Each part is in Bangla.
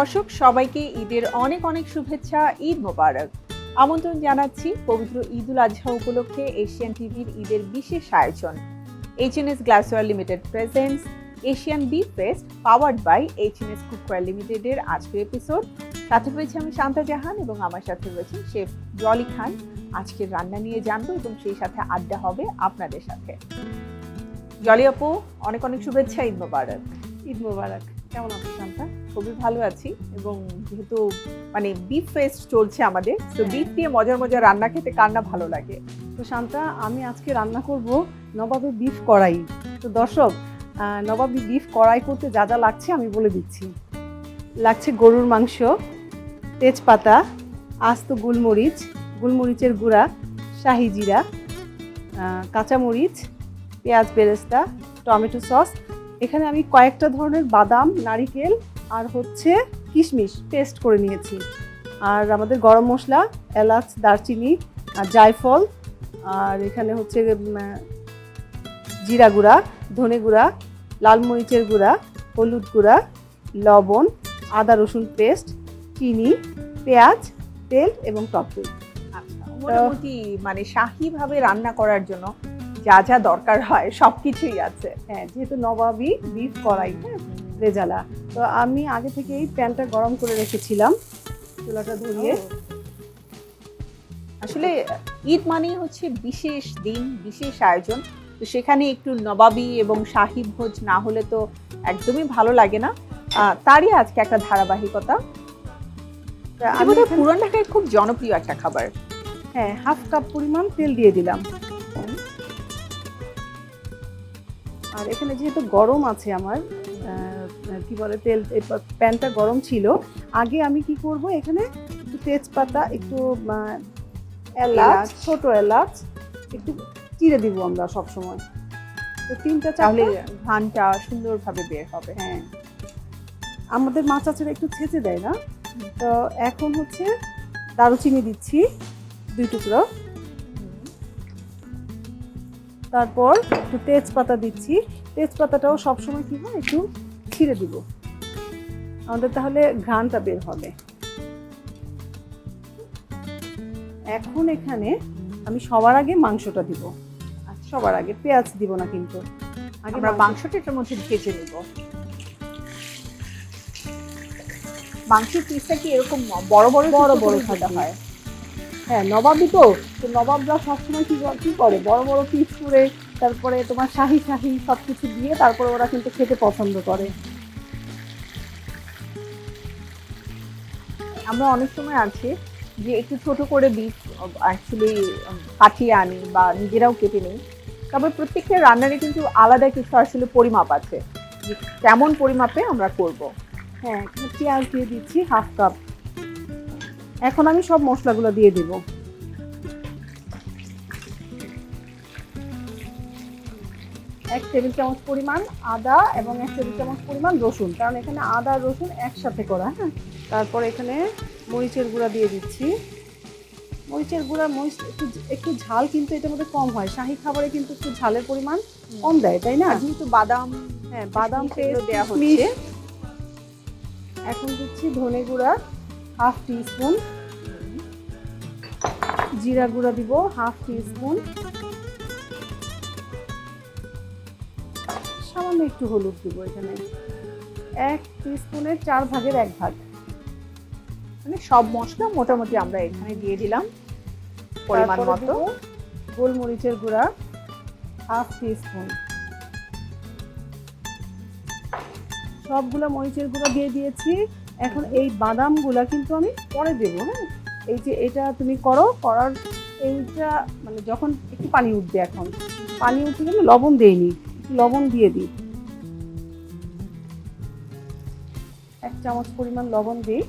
দর্শক, সবাইকে ঈদের অনেক অনেক শুভেচ্ছা, ঈদ মোবারক। আমন্ত্রণ জানাচ্ছি পবিত্র ঈদুল আজহা উপলক্ষে এশিয়ান টিভির ঈদের বিশেষ আয়োজন। H N S glassware limited presents Asian beef fest powered by H N S cookware লিমিটেডের আজকের এপিসোড সাথে রয়েছে আমি শান্তা জাহান এবং আমার সাথে রয়েছে শেফ জলি খান। আজকের রান্না নিয়ে জানব এবং সেই সাথে আড্ডা হবে আপনাদের সাথে। জলি আপু, অনেক অনেক শুভেচ্ছা, ঈদ মোবারক। ঈদ মোবারক। কেমন আছো শান্তা? খুবই ভালো আছি এবং যেহেতু মানে বিফ ফেস্ট চলছে আমাদের তো হ্যাঁ। বিফ দিয়ে মজার মজার রান্না খেতে কার না ভালো লাগে? তো শান্তা আমি আজকে রান্না করব নবাবী বিফ কড়াই। তো দর্শক নবাবী বিফ কড়াই করতে যা যা লাগছে আমি বলে দিচ্ছি। লাগছে গরুর মাংস তেজপাতা আস্ত গোলমরিচ গোলমরিচের গুঁড়া শাহি জিরা কাঁচামরিচ পেঁয়াজ বেরেস্তা টমেটো সস এখানে আমি কয়েকটা ধরনের বাদাম, নারিকেল আর হচ্ছে কিশমিশ পেস্ট করে নিয়েছি। আর আমাদের গরম মশলা, এলাচ, দারচিনি আর জায়ফল, আর এখানে হচ্ছে জিরা গুঁড়া, ধনে গুঁড়া, লাল মরিচের গুঁড়া, হলুদ গুঁড়া, লবণ, আদা রসুন পেস্ট চিনি, পেঁয়াজ, তেল এবং টক দই। আচ্ছা মানে শাহী ভাবে রান্না করার জন্য যা যা দরকার হয় সবকিছুই আছে। হ্যাঁ যেহেতু নবাবি বিফ কড়াই হ্যাঁ রেজালা। তো আমি আগে থেকেই প্যানটা গরম করে রেখেছিলাম চুলাটা ধরিয়ে আসলে ঈদ মানেই হচ্ছে বিশেষ দিন বিশেষ আয়োজন। তো সেখানে একটু নবাবী এবং শাহী ভোজ না হলে তো একদমই ভালো লাগে না। তারই আজকে একটা ধারাবাহিকতা। পুরান ঢাকায় খুব জনপ্রিয় একটা খাবার। হ্যাঁ হাফ কাপ পরিমাণ তেল দিয়ে দিলাম। আর এখানে যেহেতু গরম আছে আমার কি বলে তেল প্যানটা গরম ছিল আগে আমি কি করব এখানে একটু তেজপাতা একটু এলাচ। ছোট এলাচ একটু চিড়ে দিব আমরা সব সময় তো তিনটা চাহলে ঘানটা সুন্দরভাবে বের হবে। হ্যাঁ। আমাদের মাছ আচারে একটু ছেঁচে দেয় না। তো এখন হচ্ছে দারুচিনি দিচ্ছি দুই টুকরো। তারপর একটু তেজপাতা দিচ্ছি। তেজপাতাটাও সবসময় কি হয়? একটু ছিঁড়ে দিব। আমাদের তাহলে ঘ্রাণটা বের হবে। এখন এখানে আমি সবার আগে মাংসটা দিব। সবার আগে পেঁয়াজ দিব না কিন্তু। আগে আমরা মাংসটা এটার মধ্যে ভেজে নেব। মাংসের পিসটা কি এরকম বড় বড় বড় বড় করে হয়? হ্যাঁ নবাবই তো। তো নবাবরা সবসময় কি কি করে? বড় বড় পিস করে, তারপরে তোমার শাহি শাহি সব কিছু দিয়ে তারপরে ওরা কিন্তু খেতে পছন্দ করে। আমরা অনেক সময় আছে যে একটু ছোট করে বিফ অ্যাকচুয়ালি কাটিয়ে আনি বা নিজেরাও কেটে নিই। তবে প্রত্যেকটা রান্নারই কিন্তু আলাদা কিছু আসলে পরিমাপ আছে। কেমন পরিমাপে আমরা করব। হ্যাঁ পেঁয়াজ দিয়ে দিচ্ছি হাফ কাপ এখন আমি সব মশলাগুলো দিয়ে দেব। এক টেবিল চামচ পরিমাণ আদা এবং এক টেবিল চামচ পরিমাণ রসুন কারণ এখানে আদা আর রসুন একসাথে করা হ্যাঁ? তারপর এখানে মরিচের গুঁড়া দিয়ে দিচ্ছি। মরিচের গুঁড়া মরিচ একটু একটু ঝাল কিন্তু এটার মধ্যে কম হয়। শাহি খাবারে কিন্তু একটু ঝালের পরিমাণ কম দেয় তাই না? যেহেতু বাদাম হ্যাঁ বাদাম পেস্ট দেওয়া। হচ্ছে। এখন দিচ্ছি ধনে গুঁড়া। Half teaspoon. জিরা গুঁড়া দিব হাফ টিস্পুন। সামান্য একটু হলুদ দিব এখানে। এক টিস্পুনের চার ভাগের এক ভাগ। মানে সব মশলা মোটামুটি আমরা এখানে দিয়ে দিলাম পরিমাণ মতো। গোলমরিচের গুঁড়া হাফ টিস্পুন। সবগুলো মরিচের গুঁড়া দিয়ে দিয়েছি। এখন এই বাদামগুলা কিন্তু আমি পরে দেব হ্যাঁ? এই যে এটা তুমি করো করার এইটা মানে যখন একটু পানি উঠবে এখন পানি উঠে গেলে লবণ দেইনি একটু লবণ দিয়ে দিই। এক চামচ পরিমাণ লবণ দিই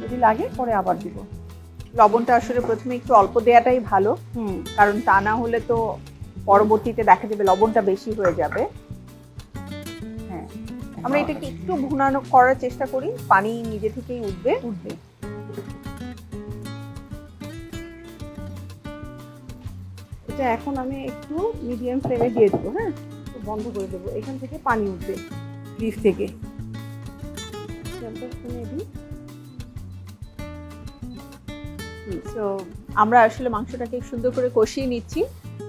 যদি লাগে পরে আবার দিব। লবণটা আসলে প্রথমে একটু অল্প দেওয়াটাই ভালো হুম। কারণ তা না হলে তো পরবর্তীতে দেখা যাবে লবণটা বেশি হয়ে যাবে। আমরা এটাকে একটু ভুনানো করার চেষ্টা করি পানি নিজে থেকেই উঠবে। উঠবে। এটা এখন আমি একটু মিডিয়াম ফ্লেমে দিয়ে দেবো হ্যাঁ? তো বন্ধ করে দেবো। এখান থেকে পানি উঠবে বিফ থেকে। তো আমরা আসলে মাংসটাকে সুন্দর করে কষিয়ে নিচ্ছি।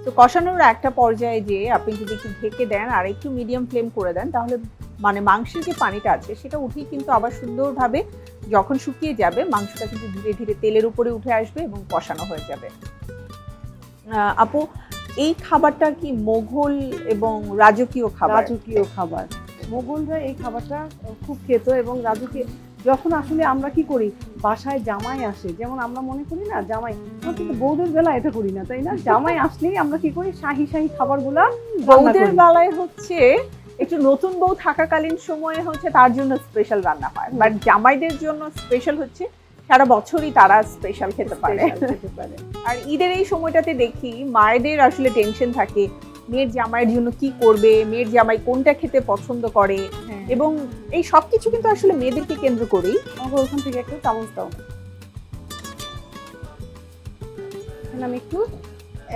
তো কষানোর একটা পর্যায়ে যে আপনি যদি একটু ঢেকে দেন আর একটু মিডিয়াম ফ্লেম করে দেন তাহলে মানে মাংসের যে পানিটা আছে সেটা উঠেই কিন্তু আবার সুন্দরভাবে যখন শুকিয়ে যাবে মাংসটা কিন্তু ধীরে ধীরে তেলের উপরে উঠে আসবে এবং কষানো হয়ে যাবে। আপু এই খাবারটা কি মোঘল এবং রাজকীয় খাবার? রাজকীয় খাবার। মোগলরা এই খাবারটা খুব খেত এবং রাজকীয় যখন আসলে আমরা কি করি বাসায় জামাই আসে যেমন আমরা মনে করি না জামাই কিন্তু বৌদের বেলা এটা করি না তাই না? জামাই আসলেই আমরা কি করি শাহি শাহি খাবারগুলা করি। বেলায় হচ্ছে একটু নতুন বউ থাকাকালীন সময়ে হচ্ছে তার জন্য স্পেশাল রান্না হয়। বাট জামাইদের জন্য স্পেশাল হচ্ছে সারা বছরই তারা স্পেশাল খেতে পারে। আর ঈদের এই সময়টাতে দেখি মায়েদের আসলে টেনশন থাকে মেয়ের জামাইয়ের জন্য কি করবে মেয়ের জামাই কোনটা খেতে পছন্দ করে হ্যাঁ। এবং এই সব কিছু কিন্তু আসলে মেয়েদেরকে কেন্দ্র করেই। আমাকে ওখান থেকে একটা চামচ দাও। আমি একটু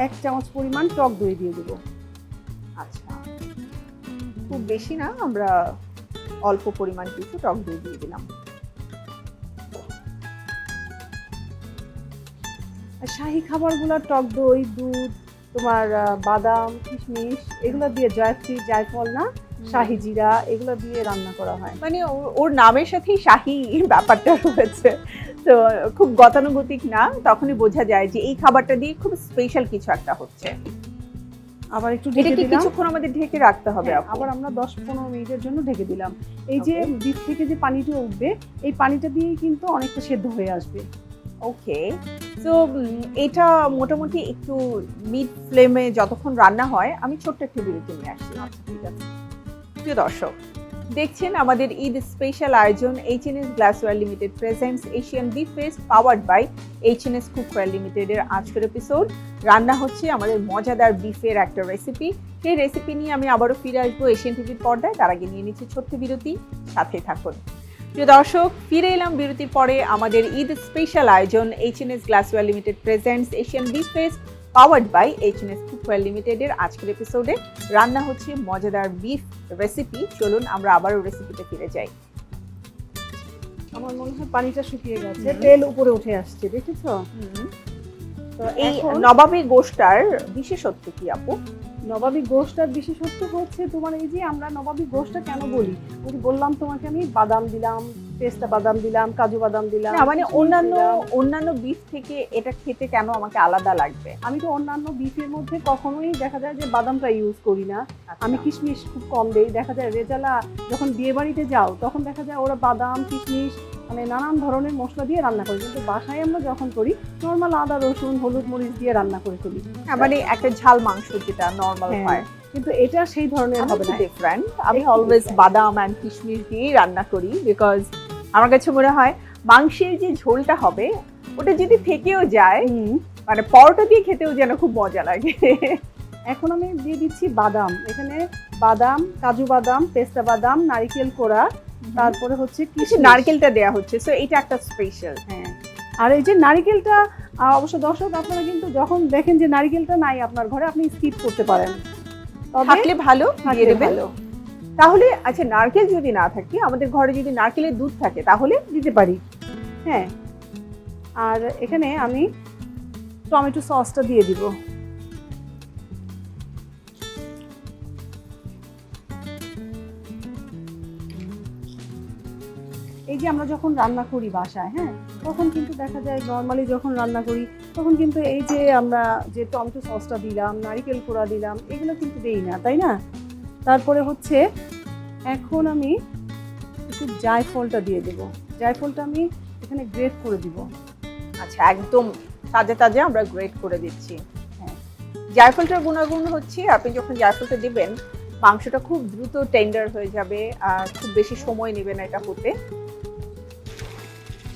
এক চামচ পরিমাণ টক দই দিয়ে দেবো। খুব বেশি না আমরা অল্প পরিমাণ কিছু টক দই দিয়ে দিলাম। শাহি খাবারগুলো টক দই দুধ তোমার বাদাম কিশমিশ এগুলো দিয়ে জয়ত্রী জায়ফল না শাহি জিরা এগুলো দিয়ে রান্না করা হয়। মানে ওর নামের সাথেই শাহী ব্যাপারটা রয়েছে। তো খুব গতানুগতিক না তখনই বোঝা যায় যে এই খাবারটা দিয়ে খুব স্পেশাল কিছু একটা হচ্ছে। আবার একটু ঢেকে দিলাম। কিছুক্ষণ আমাদের ঢেকে রাখতে হবে হ্যাঁ, আবার আমরা দশ পনেরো মিনিটের জন্য ঢেকে দিলাম। এই যে. বীজ থেকে যে পানিটা উঠবে এই পানিটা দিয়েই কিন্তু অনেকটা সেদ্ধ হয়ে আসবে। ওকে। তো এটা মোটামুটি একটু মিড ফ্লেমে যতক্ষণ রান্না হয় আমি ছোট্ট একটু বিরতি নিয়ে আসছি। আচ্ছা ঠিক আছে। প্রিয় দর্শক দেখছেন আমাদের ঈদ স্পেশাল আয়োজন H N S glassware limited presents Asian beef fest powered by H N S cookware লিমিটেডের আজকের এপিসোড রান্না হচ্ছে আমাদের মজাদার বিফের একটা রেসিপি সেই রেসিপি নিয়ে আমি আবারও ফিরে আসব এশিয়ান টিভির পর্দায়। তার আগে নিয়ে নিচ্ছি ছোট্ট বিরতি। সাথে থাকুন। প্রিয় দর্শক, ফিরে এলাম বিরতির পরে আমাদের ঈদ স্পেশাল আয়োজন H N S glassware limited presents Asian beef fest powered by H N S cookware লিমিটেডের আজকের এপিসোডে রান্না হচ্ছে মজাদার বিফ রেসিপি চলুন আমরা আবারও রেসিপিতে ফিরে যাই। আমার মনে হয় পানিটা শুকিয়ে গেছে। তেল উপরে উঠে আসছে দেখেছ? তো এই নবাবী গোষ্ঠটার বিশেষত্ব কি আপু? নবাবী গোষ্ঠটার বিশেষত্ব হচ্ছে তোমার এই যে আমরা নবাবী গোষ্ঠটা কেন বলি? ওই বললাম তোমাকে আমি বাদাম দিলাম পেস্তা বাদাম দিলাম কাজু বাদাম দিলাম মানে অন্যান্য অন্যান্য বিফ থেকে এটা খেতে কেন আমাকে আলাদা লাগবে? আমি তো অন্যান্য বিফের মধ্যে কখনোই দেখা যায় যে বাদামটা ইউজ করি না। আচ্ছা। আমি কিশমিশ খুব কম দেই দেখা যায় রেজালা যখন বিয়ে বাড়িতে যাও তখন দেখা যায় ওরা বাদাম কিশমিশ মানে নানান ধরনের মশলা দিয়ে রান্না করি। কিন্তু বাসায় আমরা যখন করি নর্মাল আদা রসুন হলুদ মরিচ দিয়ে রান্না করে ফেলি। হ্যাঁ, মানে একটা ঝাল মাংস যেটা নর্মাল হ্যাঁ, হয়। কিন্তু এটা সেই ধরনের হবে না। ডিফারেন্ট আমি অলওয়েজ বাদাম অ্যান্ড কিশমিশ দিয়েই রান্না করি বিকজ আমার কাছে মনে হয় মাংসের যে ঝোলটা হবে ওটা যদি থেকেও যায় মানে পরোটা দিয়ে খেতেও যেন খুব মজা লাগে। এখন আমি দিয়ে দিচ্ছি বাদাম। এখানে বাদাম কাজু বাদাম পেস্তা বাদাম নারিকেল কোড়া তারপরে হচ্ছে কিছু নারকেলটা দেয়া হচ্ছে সো এটা একটা স্পেশাল হ্যাঁ। আর এই যে নারিকেলটা অবশ্য দর্শক আপনারা কিন্তু যখন দেখেন যে নারিকেলটা নাই আপনার ঘরে আপনি স্কিপ করতে পারেন। থাকলে ভালো দিয়ে দেবেন। ভালো। তাহলে আচ্ছা নারকেল যদি না থাকে আমাদের ঘরে যদি নারকেলের দুধ থাকে তাহলে দিতে পারি। হ্যাঁ। আর এখানে আমি টমেটো সসটা দিয়ে দিব। এই যে আমরা যখন রান্না করি বাসায় হ্যাঁ তখন কিন্তু দেখা যায় নর্মালি যখন রান্না করি তখন কিন্তু এই যে আমরা যে টমেটো সসটা দিলাম নারিকেল কোড়া দিলাম এগুলো কিন্তু দেই না তাই না? তারপরে হচ্ছে এখন আমি একটু জায়ফলটা দিয়ে দেবো। জায়ফলটা আমি এখানে গ্রেট করে দিব। আচ্ছা একদম তাজা তাজা আমরা গ্রেট করে দিচ্ছি। হ্যাঁ। জায়ফলটার গুণাগুণ হচ্ছে আপনি যখন জায়ফলটা দিবেন মাংসটা খুব দ্রুত টেন্ডার হয়ে যাবে আর খুব বেশি সময় নেবে না এটা হতে।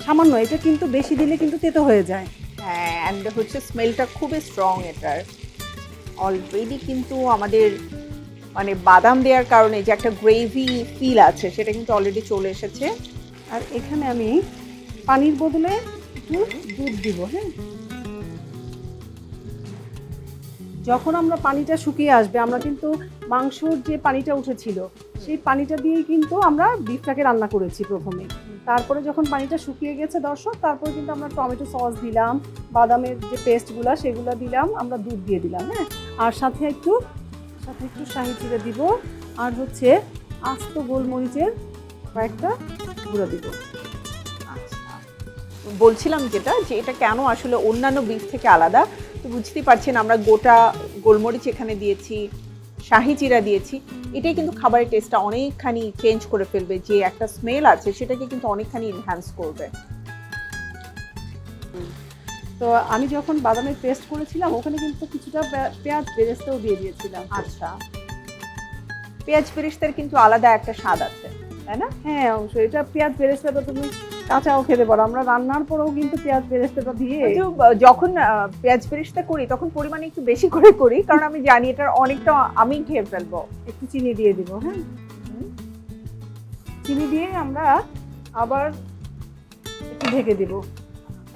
সামান্য এটা কিন্তু বেশি দিলে কিন্তু তেতো হয়ে যায়। হ্যাঁ অ্যান্ড হচ্ছে স্মেলটা খুবই স্ট্রং এটার। অলরেডি কিন্তু আমাদের মানে বাদাম দেওয়ার কারণে যে একটা গ্রেভি ফিল আছে সেটা কিন্তু অলরেডি চলে এসেছে। আর এখানে আমি পানির বদলে একটু দুধ দিব হ্যাঁ? যখন আমরা পানিটা শুকিয়ে আসবে আমরা কিন্তু মাংসর যে পানিটা উঠেছিল সেই পানিটা দিয়েই কিন্তু আমরা বিফটাকে রান্না করেছি প্রথমে। তারপরে যখন পানিটা শুকিয়ে গেছে দর্শক, তারপরে কিন্তু আমরা টমেটো সস দিলাম, বাদামের যে পেস্টগুলো সেগুলো দিলাম, আমরা দুধ দিয়ে দিলাম হ্যাঁ? আর সাথে একটু সাথে একটু শাহি জিরে দিব, আর হচ্ছে আস্ত গোলমরিচের কয়েকটা গুঁড়ো দিব। আচ্ছা। বলছিলাম যেটা, যে এটা কেন আসলে অন্যান্য বীজ থেকে আলাদা? তো বুঝতেই পারছেন আমরা গোটা গোলমরিচ এখানে দিয়েছি শাহি জিরা দিয়েছি এটাই কিন্তু খাবারের টেস্টটা অনেকখানি চেঞ্জ করে ফেলবে যে একটা স্মেল আছে সেটাকে কিন্তু অনেকখানি এনহ্যান্স করবে। তো আমি যখন বাদামের পেস্ট করেছিলাম ওখানে কিন্তু কিছুটা পেঁয়াজ বেরেস্তাও দিয়ে দিয়েছিলাম। আচ্ছা। পেঁয়াজ বেরেস্তার কিন্তু আলাদা একটা স্বাদ আছে তাই না? হ্যাঁ অবশ্যই। এটা পেঁয়াজ বেরেস্তাটা তুমি কাঁচাও খেতে পারো। আমরা রান্নার পরেও কিন্তু পেঁয়াজ বেরেস্তাটা দিয়ে যখন পেঁয়াজ বেরেস্তা করি তখন পরিমাণে একটু বেশি করে করি কারণ আমি জানি এটার অনেকটা আমি খেয়ে ফেলব। একটু চিনি দিয়ে দিব হ্যাঁ? চিনি দিয়ে আমরা আবার একটু ঢেকে দিব।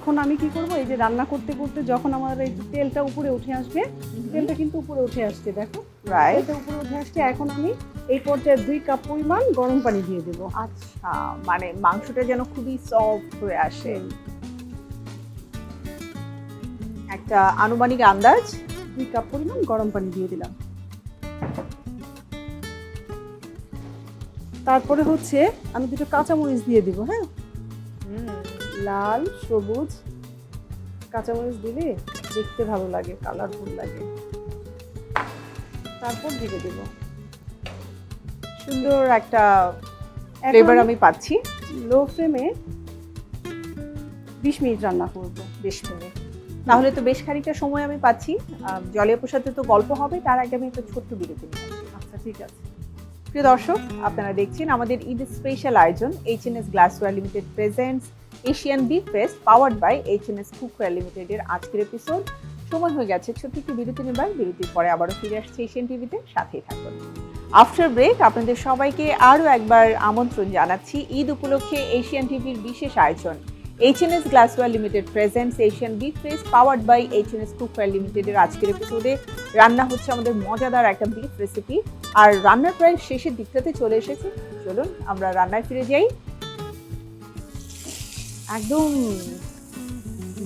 এখন আমি কি করব? এই যে রান্না করতে করতে যখন আমার এই তেলটা উপরে উঠে আসবে তেলটা কিন্তু উপরে উঠে আসছে দেখো। তেলটা উপরে উঠে আসছে এখন আমি এই পর্যায়ে দুই কাপ পরিমাণ গরম পানি দিয়ে দেবো। আচ্ছা মানে মাংসটা যেন খুবই সফট হয়ে আসে। একটা আনুমানিক আন্দাজ? দুই কাপ পরিমাণ গরম পানি দিয়ে দিলাম। তারপরে হচ্ছে আমি দুটো কাঁচামরিচ দিয়ে দিব হ্যাঁ? লাল সবুজ। কাঁচামরিচ দিলে দেখতে ভালো লাগে কালারফুল লাগে। তারপর ঢেকে দেব। সুন্দর একটা ফ্লেভার আমি পাচ্ছি। লো ফ্লেমে বিশ মিনিট রান্না করব বিশ মিনিট তাহলে তো বেশ খানিকটা সময় আমি পাচ্ছি। জলীয় প্রসাদে তো গল্প হবে তার আগে আমি একটা ছোট্ট বিরতি আচ্ছা ঠিক আছে। প্রিয় দর্শক আপনারা দেখছেন আমাদের ঈদ স্পেশাল আয়োজন H N S glassware limited presents Asian beef fest powered by H N S cookware লিমিটেডের আজকের এপিসোড সময় হয়ে গেছে ছোট্ট একটি বিরতি নেবার বিরতির পরে আবারও ফিরে আসছে এশিয়ান টিভিতে সাথেই থাকুন। আফটার ব্রেক আপনাদের সবাইকে আরও একবার আমন্ত্রণ জানাচ্ছি ঈদ উপলক্ষে এশিয়ান টিভির বিশেষ আয়োজন। H N S glassware limited presents Asian beef fest powered by H N S cookware লিমিটেডের আজকের এপিসোডে রান্না হচ্ছে আমাদের মজাদার একটা বিফ রেসিপি আর রান্নার প্রায় শেষের দিকটাতে চলে এসেছে। চলুন, আমরা রান্নায় ফিরে যাই। একদম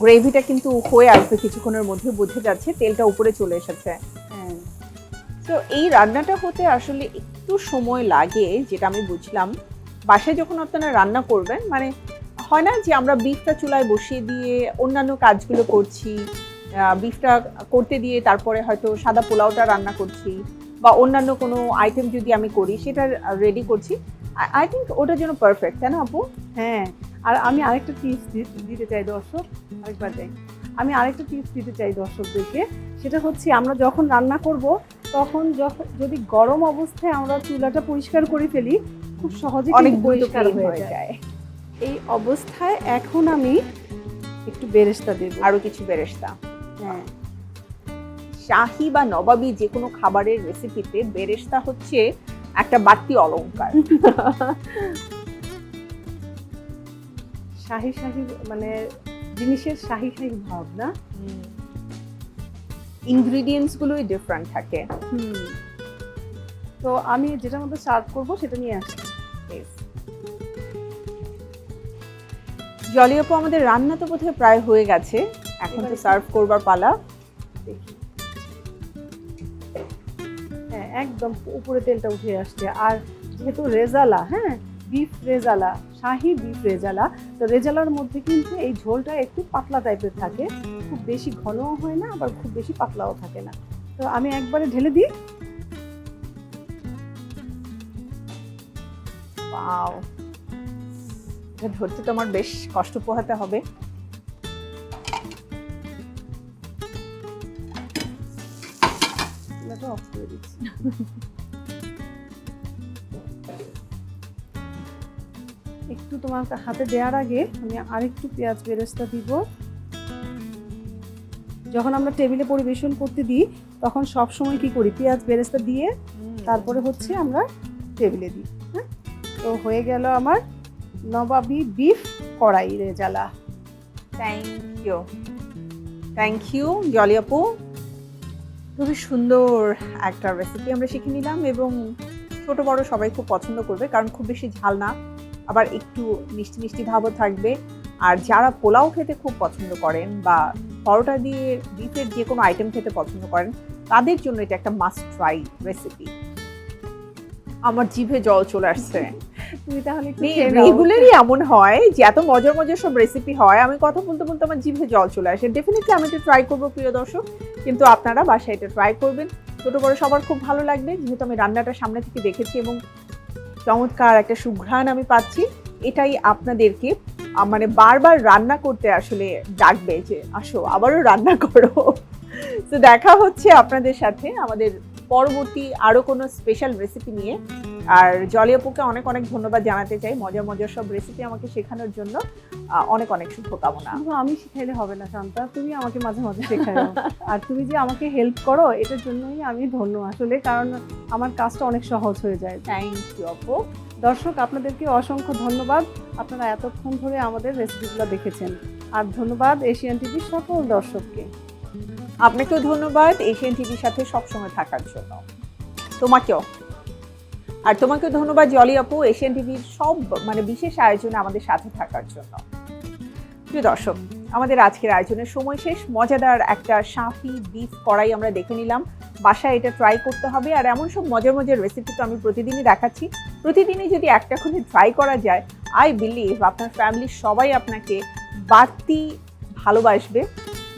গ্রেভিটা কিন্তু হয়ে আসবে কিছুক্ষণের মধ্যে বোঝা যাচ্ছে তেলটা উপরে চলে এসেছে। হ্যাঁ। তো এই রান্নাটা হতে আসলে একটু সময় লাগে যেটা আমি বুঝলাম। বাসায় যখন আপনারা রান্না করবেন মানে হয় না যে আমরা বিফটা চুলায় বসিয়ে দিয়ে অন্যান্য কাজগুলো করছি বিফটা করতে দিয়ে তারপরে হয়তো সাদা পোলাওটা রান্না করছি বা অন্যান্য কোনো আইটেম যদি আমি করি সেটা রেডি করছি। আই থিঙ্ক ওটার জন্য পারফেক্ট তাই না আপু? হ্যাঁ। আর আমি আরেকটা টিপস দিতে চাই দর্শক আরেকবার যাই আমি আরেকটা টিপস দিতে চাই দর্শকদেরকে। সেটা হচ্ছে আমরা যখন রান্না করব তখন যখন যদি গরম অবস্থায় আমরা চুলাটা পরিষ্কার করে ফেলি খুব সহজে অনেক পরিষ্কার হয়ে যায়। এই অবস্থায় এখন আমি একটু বেরেস্তা দেব। আরও কিছু বেরেস্তা। হ্যাঁ। শাহি বা নবাবি যে কোনো খাবারের রেসিপিতে বেরেস্তা হচ্ছে একটা বাড়তি অলংকার। শাহি শাহি মানে জিনিসের শাহি শাহি ভাব না ইনগ্রিডিয়েন্টস গুলোই ডিফারেন্ট থাকে। হুম। তো আমি যেটার মধ্যে সার্ভ করব সেটা নিয়ে আসছি জলি আপু আমাদের রান্না তো বোধহয় প্রায় হয়ে গেছে। এখন তো সার্ভ করবার পালা। হ্যাঁ একদম উপরে তেলটা উঠে আসছে। আর যেহেতু রেজালা হ্যাঁ বিফ রেজালা শাহি বিফ রেজালা তো রেজালার মধ্যে কিন্তু এই ঝোলটা একটু পাতলা টাইপের থাকে। খুব বেশি ঘনও হয় না, আবার খুব বেশি পাতলাও থাকে না। তো আমি একবারে ঢেলে দিই। পাও এটা ধরতে তো আমার বেশ কষ্ট পোহাতে হবে। অফ করে দিচ্ছি। একটু তোমার হাতে দেওয়ার আগে আমি আরেকটু পেঁয়াজ বেরেস্তা দিব। যখন আমরা টেবিলে পরিবেশন করতে দিই তখন সব সময় কি করি? পেঁয়াজ বেরেস্তা দিয়ে তারপরে হচ্ছে আমরা টেবিলে দিই হ্যাঁ? তো হয়ে গেল আমার নবাবি বিফ কড়াই rezala thank you thank you Jolly আপু খুবই সুন্দর একটা রেসিপি আমরা শিখে নিলাম এবং ছোট বড় সবাই খুব পছন্দ করবে কারণ খুব বেশি ঝাল না। আবার একটু মিষ্টি মিষ্টি ভাবও থাকবে। আর যারা পোলাও খেতে খুব পছন্দ করেন বা পরোটা দিয়ে বিফের যে কোনো আইটেম খেতে পছন্দ করেন তাদের জন্য এটা একটা মাস্ট ট্রাই রেসিপি আমার জিভে জল চলে আসছে। তুমি তাহলে। রেগুলারই এমন হয় যে এত মজার মজার সব রেসিপি হয় আমি কথা বলতে বলতে আমার জিভে জল চলে আসে। ডেফিনেটলি আমি এটা ট্রাই করব প্রিয় দর্শক। কিন্তু আপনারা বাসায় এটা ট্রাই করবেন। ছোট বড় সবার খুব ভালো লাগবে। যেহেতু আমি রান্নাটা সামনে থেকে দেখেছি এবং চমৎকার একটা সুঘ্রাণ আমি পাচ্ছি। এটাই আপনাদেরকে মানে বারবার রান্না করতে আসলে ডাকবে যে, আসো, আবারও রান্না করো। তো দেখা হচ্ছে আপনাদের সাথে আমাদের পরবর্তী আরও কোনো স্পেশাল রেসিপি নিয়ে। আর জলিয়াপুকে অনেক অনেক ধন্যবাদ জানাতে চাই। মজার মজার সব রেসিপি আমাকে শেখানোর জন্য। অনেক অনেক শুভকামনা। আমি শিখাইলে হবে না শান্তা। তুমি আমাকে মাঝে মাঝে শেখাও আর তুমি যে আমাকে হেল্প করো এটার জন্যই আমি ধন্য আসলে কারণ আমার কাজটা অনেক সহজ হয়ে যায়। থ্যাংক ইউ আপু দর্শক আপনাদেরকে অসংখ্য ধন্যবাদ। আপনারা এতক্ষণ ধরে আমাদের রেসিপিগুলো দেখেছেন। আর ধন্যবাদ এশিয়ান টিভির সকল দর্শককে। আপনাকেও ধন্যবাদ এশিয়ান টিভির সাথে সবসময় থাকার জন্য। তোমাকেও। আর তোমাকেও ধন্যবাদ জলি আপু, এশিয়ান টিভির সব মানে বিশেষ আয়োজনে আমাদের সাথে থাকার জন্য। প্রিয় দর্শক, আমাদের আজকের আয়োজনের সময় শেষ। মজাদার একটা সাফি, বিফ, কড়াই আমরা দেখে নিলাম। বাসায় এটা ট্রাই করতে হবে, আর এমন সব মজার মজার রেসিপি তো আমি প্রতিদিনই দেখাচ্ছি। প্রতিদিনই যদি একটা করে ট্রাই করা যায় আই বিলিভ আপনার ফ্যামিলির সবাই আপনাকে বাড়তি ভালোবাসবে।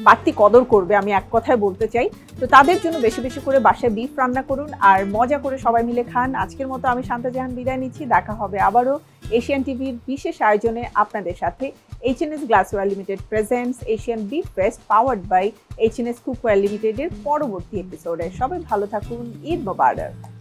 বাড়তি কদর করবে, আমি এক কথায় বলতে চাই। তো তাদের জন্য বেশি বেশি করে বাসায় বিফ রান্না করুন আর মজা করে সবাই মিলে খান। আজকের মতো আমি শান্তা জাহান বিদায় নিচ্ছি। দেখা হবে আবারও এশিয়ান টিভির বিশেষ আয়োজনে আপনাদের সাথে। H N S glassware limited presents Asian beef fest powered by H N S cookware লিমিটেডের পরবর্তী এপিসোডে সবাই ভালো থাকুন। ঈদ মোবারক।